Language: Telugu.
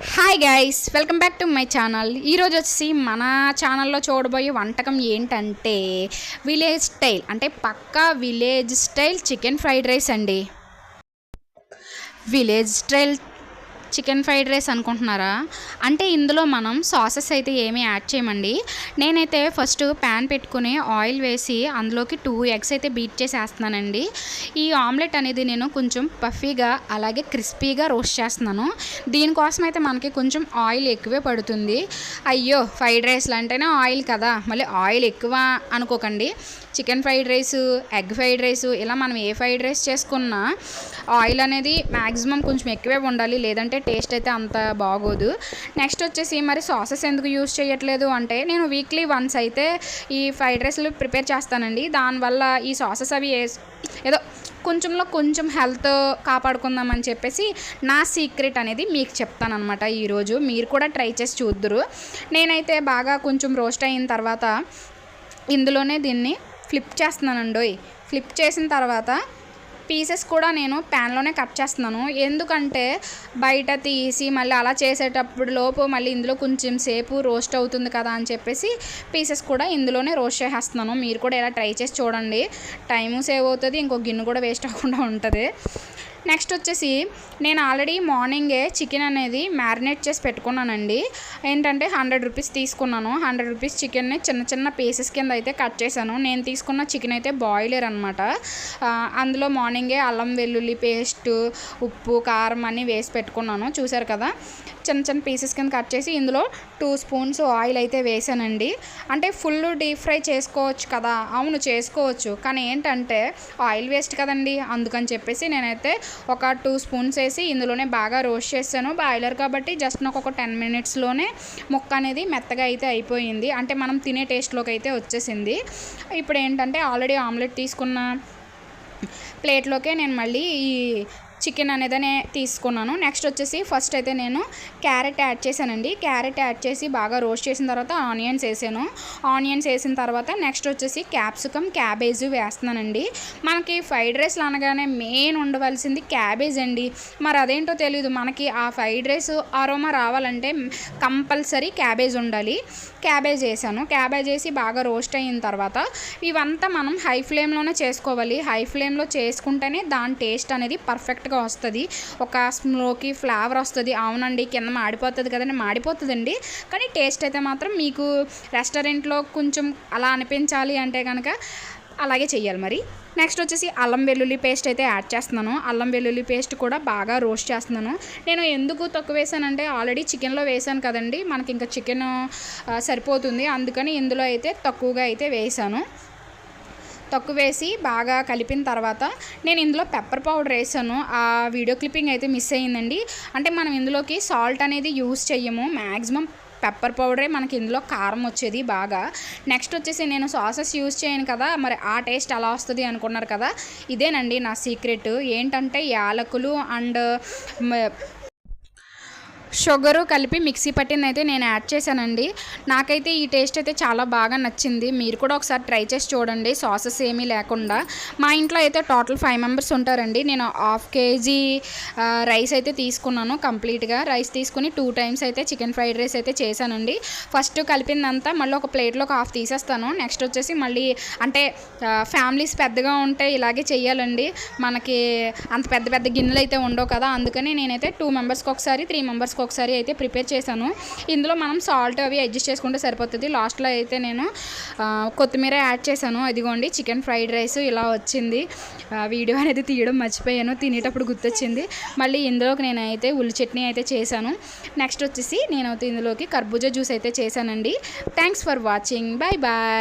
Hi guys welcome back to my channel ఈరోజు వచ్చి మన ఛానల్లో చూడబోయే వంటకం ఏంటంటే విలేజ్ స్టైల్ అంటే పక్కా village style chicken fried rice అండి. Village style chicken fried rice అనుకుంటున్నారా? అంటే ఇందులో మనం సాసెస్ అయితే ఏమీ యాడ్ చేయమండి. నేనైతే ఫస్ట్ ప్యాన్ పెట్టుకుని ఆయిల్ వేసి అందులోకి టూ ఎగ్స్ అయితే బీట్ చేసేస్తున్నానండి. ఈ ఆమ్లెట్ అనేది నేను కొంచెం పఫీగా అలాగే క్రిస్పీగా రోస్ట్ చేస్తున్నాను. దీనికోసం అయితే మనకి కొంచెం ఆయిల్ ఎక్కువే పడుతుంది. అయ్యో ఫ్రైడ్ రైస్లు అంటేనే ఆయిల్ కదా. మళ్ళీ ఆయిల్ ఎక్కువ అనుకోకండి. Chicken fried rice egg fried rice ఇలా మనం ఏ ఫ్రైడ్ రైస్ చేసుకున్నా ఆయిల్ అనేది మ్యాక్సిమం కొంచెం ఎక్కువే ఉండాలి. లేదంటే టేస్ట్ అయితే అంత బాగోదు. నెక్స్ట్ వచ్చేసి మరి సాసెస్ ఎందుకు యూస్ చేయట్లేదు అంటే నేను వీక్లీ వన్స్ అయితే ఈ ఫ్రైడ్ రైస్లు ప్రిపేర్ చేస్తానండి. దానివల్ల ఈ సాసెస్ అవి ఏదో కొంచెంలో కొంచెం హెల్త్ కాపాడుకుందామని చెప్పేసి నా సీక్రెట్ అనేది మీకు చెప్తానమాట ఈరోజు. మీరు కూడా ట్రై చేసి చూద్దురు. నేనైతే బాగా కొంచెం రోస్ట్ అయిన తర్వాత ఇందులోనే దీన్ని ఫ్లిప్ చేస్తున్నానండి ఫ్లిప్ చేసిన తర్వాత పీసెస్ కూడా నేను ప్యాన్లోనే కట్ చేస్తున్నాను. ఎందుకంటే బయట తీసి మళ్ళీ అలా చేసేటప్పుడు లోపు మళ్ళీ ఇందులో కొంచెం సేపు రోస్ట్ అవుతుంది కదా అని చెప్పేసి పీసెస్ కూడా ఇందులోనే రోస్ట్ చేసేస్తున్నాను. మీరు కూడా ఇలా ట్రై చేసి చూడండి. టైము సేవ్ అవుతుంది. ఇంకో గిన్నె కూడా వేస్ట్ అవ్వకుండా ఉంటుంది. నెక్స్ట్ వచ్చేసి నేను ఆల్రెడీ మార్నింగే చికెన్ అనేది మ్యారినేట్ చేసి పెట్టుకున్నానండి. ఏంటంటే హండ్రెడ్ రూపీస్ తీసుకున్నాను. హండ్రెడ్ రూపీస్ చికెన్ని చిన్న చిన్న పీసెస్ కింద అయితే కట్ చేశాను. నేను తీసుకున్న చికెన్ అయితే బాయిలర్ అనమాట అందులో మార్నింగే అల్లం వెల్లుల్లి పేస్ట్ ఉప్పు కారం అన్నీ వేసి పెట్టుకున్నాను. చూసారు కదా? చిన్న చిన్న పీసెస్ కింద కట్ చేసి ఇందులో టూ స్పూన్స్ ఆయిల్ అయితే వేసానండి. అంటే ఫుల్ డీప్ ఫ్రై చేసుకోవచ్చు కదా? అవును చేసుకోవచ్చు. కానీ ఏంటంటే ఆయిల్ వేస్ట్ కదండి. అందుకని చెప్పేసి నేనైతే ఒక టూ స్పూన్స్ వేసి ఇందులోనే బాగా రోస్ట్ చేశాను బాయిలర్ కాబట్టి జస్ట్ నాకు ఒక టెన్ మినిట్స్లోనే ముక్క అనేది మెత్తగా అయితే అయిపోయింది. అంటే మనం తినే టేస్ట్లోకి అయితే వచ్చేసింది. ఇప్పుడు ఏంటంటే ఆల్రెడీ ఆమ్లెట్ తీసుకున్న ప్లేట్లోకే నేను మళ్ళీ ఈ చికెన్ అనేదనే తీసుకున్నాను. నెక్స్ట్ వచ్చేసి ఫస్ట్ అయితే నేను క్యారెట్ యాడ్ చేశానండి. క్యారెట్ యాడ్ చేసి బాగా రోస్ట్ చేసిన తర్వాత ఆనియన్స్ వేసాను. ఆనియన్స్ వేసిన తర్వాత నెక్స్ట్ వచ్చేసి క్యాప్సికమ్ క్యాబేజ్ వేస్తున్నానండి. మనకి ఫ్రైడ్ రైస్లు అనగానే మెయిన్ ఉండవలసింది క్యాబేజ్ అండి. మరి అదేంటో తెలియదు మనకి ఆ ఫ్రైడ్ రైస్ అరోమా రావాలంటే కంపల్సరీ క్యాబేజ్ ఉండాలి. క్యాబేజ్ వేసాను. క్యాబేజ్ వేసి బాగా రోస్ట్ అయిన తర్వాత ఇవంతా మనం హై ఫ్లేమ్లోనే చేసుకోవాలి. హై ఫ్లేమ్లో చేసుకుంటేనే దాని టేస్ట్ అనేది పర్ఫెక్ట్ పర్ఫెక్ట్గా వస్తుంది. ఒక స్మోకీ ఫ్లేవర్ వస్తుంది. అవునండి కింద మాడిపోతుంది కదండి మాడిపోతుందండి. కానీ టేస్ట్ అయితే మాత్రం మీకు రెస్టారెంట్లో కొంచెం అలా అనిపించాలి అంటే కనుక అలాగే చేయాలి మరి. నెక్స్ట్ వచ్చేసి అల్లం వెల్లుల్లి పేస్ట్ అయితే యాడ్ చేస్తున్నాను. అల్లం వెల్లుల్లి పేస్ట్ కూడా బాగా రోస్ట్ చేస్తున్నాను. నేను ఎందుకు తక్కువ వేసానంటే ఆల్రెడీ చికెన్లో వేసాను కదండి. మనకి ఇంకా చికెన్ సరిపోతుంది. అందుకని ఇందులో అయితే తక్కువగా అయితే వేసాను. తక్కువ వేసి బాగా కలిపిన తర్వాత నేను ఇందులో పెప్పర్ పౌడర్ వేసాను. ఆ వీడియో క్లిప్పింగ్ అయితే మిస్ అయ్యిందండి. అంటే మనం ఇందులోకి సాల్ట్ అనేది యూస్ చెయ్యము. మ్యాక్సిమం పెప్పర్ పౌడరే మనకి ఇందులో కారం వచ్చేది బాగా. నెక్స్ట్ వచ్చేసి నేను సాసెస్ యూస్ చేయను కదా మరి ఆ టేస్ట్ అలా వస్తుంది అనుకున్నారు కదా. ఇదేనండి నా సీక్రెట్ ఏంటంటే యాలకులు అండ్ షుగరు కలిపి మిక్సీ పట్టింది అయితే నేను యాడ్ చేశానండి. నాకైతే ఈ టేస్ట్ అయితే చాలా బాగా నచ్చింది. మీరు కూడా ఒకసారి ట్రై చేసి చూడండి. సాసెస్ ఏమీ లేకుండా. మా ఇంట్లో అయితే టోటల్ ఫైవ్ మెంబర్స్ ఉంటారండి. నేను హాఫ్ కేజీ రైస్ అయితే తీసుకున్నాను కంప్లీట్గా. రైస్ తీసుకుని టూ టైమ్స్ అయితే చికెన్ ఫ్రైడ్ రైస్ అయితే చేశానండి. ఫస్ట్ కలిపిందంతా మళ్ళీ ఒక ప్లేట్లో ఒక హాఫ్ తీసేస్తాను. నెక్స్ట్ వచ్చేసి మళ్ళీ అంటే ఫ్యామిలీస్ పెద్దగా ఉంటే ఇలాగే చేయాలండి మనకి అంత పెద్ద పెద్ద గిన్నెలు అయితే ఉండవు కదా. అందుకని నేనైతే టూ మెంబర్స్కి ఒకసారి త్రీ మెంబర్స్కి ఒకసారి అయితే ప్రిపేర్ చేశాను. ఇందులో మనం సాల్ట్ అవి అడ్జస్ట్ చేసుకుంటే సరిపోతుంది. లాస్ట్లో అయితే నేను కొత్తిమీర యాడ్ చేశాను. అదిగోండి చికెన్ ఫ్రైడ్ రైస్ ఇలా వచ్చింది. వీడియో అనేది తీయడం మర్చిపోయాను. తినేటప్పుడు గుర్తొచ్చింది. మళ్ళీ ఇందులోకి నేనైతే ఉల్లి చట్నీ అయితే చేశాను. నెక్స్ట్ వచ్చేసి నేనైతే ఇందులోకి కర్బూజా జ్యూస్ అయితే చేశానండి. Thanks for watching bye bye